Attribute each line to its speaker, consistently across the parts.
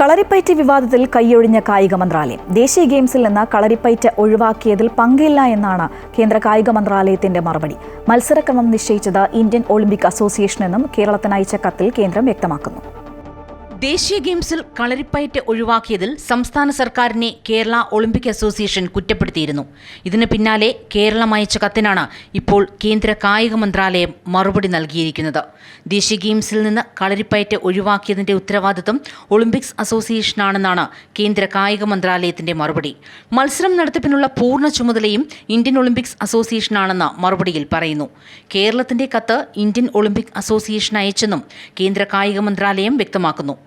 Speaker 1: കളരിപ്പയറ്റ് വിവാദത്തിൽ കൈയൊഴിഞ്ഞ കായിക മന്ത്രാലയം. ദേശീയ ഗെയിംസിൽ നിന്ന് കളരിപ്പയറ്റ് ഒഴിവാക്കിയതിൽ പങ്കില്ല എന്നാണ് കേന്ദ്ര കായിക മന്ത്രാലയത്തിന്റെ മറുപടി. മത്സരക്രമം നിശ്ചയിച്ചത് ഇന്ത്യൻ ഒളിമ്പിക് അസോസിയേഷനെന്നും കേരളത്തിന് അയച്ച കത്തിൽ കേന്ദ്രം വ്യക്തമാക്കുന്നു.
Speaker 2: ദേശീയ ഗെയിംസിൽ കളരിപ്പയറ്റ് ഒഴിവാക്കിയതിൽ സംസ്ഥാന സർക്കാരിനെ കേരള ഒളിമ്പിക് അസോസിയേഷൻ കുറ്റപ്പെടുത്തിയിരുന്നു. ഇതിന് പിന്നാലെ കേരളം അയച്ച കത്തിനാണ് ഇപ്പോൾ കേന്ദ്ര കായിക മന്ത്രാലയം മറുപടി നൽകിയിരിക്കുന്നത്. ദേശീയ ഗെയിംസിൽ നിന്ന് കളരിപ്പയറ്റ് ഒഴിവാക്കിയതിന്റെ ഉത്തരവാദിത്തം ഒളിമ്പിക്സ് അസോസിയേഷനാണെന്നാണ് കേന്ദ്ര കായിക മന്ത്രാലയത്തിന്റെ മറുപടി. മത്സരം നടത്തിപ്പിനുള്ള പൂർണ ചുമതലയും ഇന്ത്യൻ ഒളിമ്പിക്സ് അസോസിയേഷനാണെന്ന് മറുപടിയിൽ പറയുന്നു. കേരളത്തിന്റെ കത്ത് ഇന്ത്യൻ ഒളിമ്പിക് അസോസിയേഷൻ അയച്ചെന്നും കേന്ദ്ര കായിക മന്ത്രാലയം വ്യക്തമാക്കുന്നു.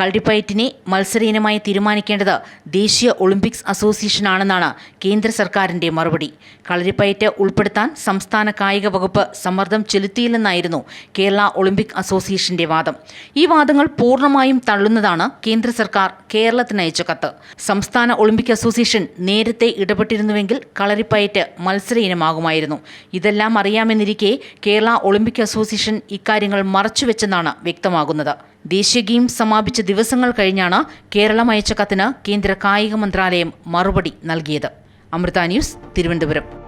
Speaker 2: കളരിപ്പയറ്റിനെ മത്സര ഇനമായി തീരുമാനിക്കേണ്ടത് ദേശീയ ഒളിമ്പിക്സ് അസോസിയേഷൻ ആണെന്നാണ് കേന്ദ്ര സർക്കാരിന്റെ മറുപടി. കളരിപ്പയറ്റ് ഉൾപ്പെടുത്താൻ സംസ്ഥാന കായിക വകുപ്പ് സമ്മർദ്ദം ചെലുത്തിയില്ലെന്നായിരുന്നു കേരള ഒളിമ്പിക് അസോസിയേഷന്റെ വാദം. ഈ വാദങ്ങൾ പൂർണമായും തള്ളുന്നതാണ് കേന്ദ്ര സർക്കാർ കേരളത്തിന് അയച്ച കത്ത്. സംസ്ഥാന ഒളിമ്പിക് അസോസിയേഷൻ നേരത്തെ ഇടപെട്ടിരുന്നുവെങ്കിൽ കളരിപ്പയറ്റ് മത്സര ഇനമാകുമായിരുന്നു ഇതെല്ലാം അറിയാമെന്നിരിക്കെ കേരള ഒളിമ്പിക് അസോസിയേഷൻ ഇക്കാര്യങ്ങൾ മറച്ചുവെച്ചെന്നാണ് വ്യക്തമാകുന്നത്. ദേശീയ ഗെയിംസ് സമാപിച്ച ദിവസങ്ങൾ കഴിഞ്ഞാണ് കേരളം അയച്ച കത്തിന് കേന്ദ്ര കായിക മന്ത്രാലയം മറുപടി നൽകിയത്. അമൃത ന്യൂസ് തിരുവനന്തപുരം.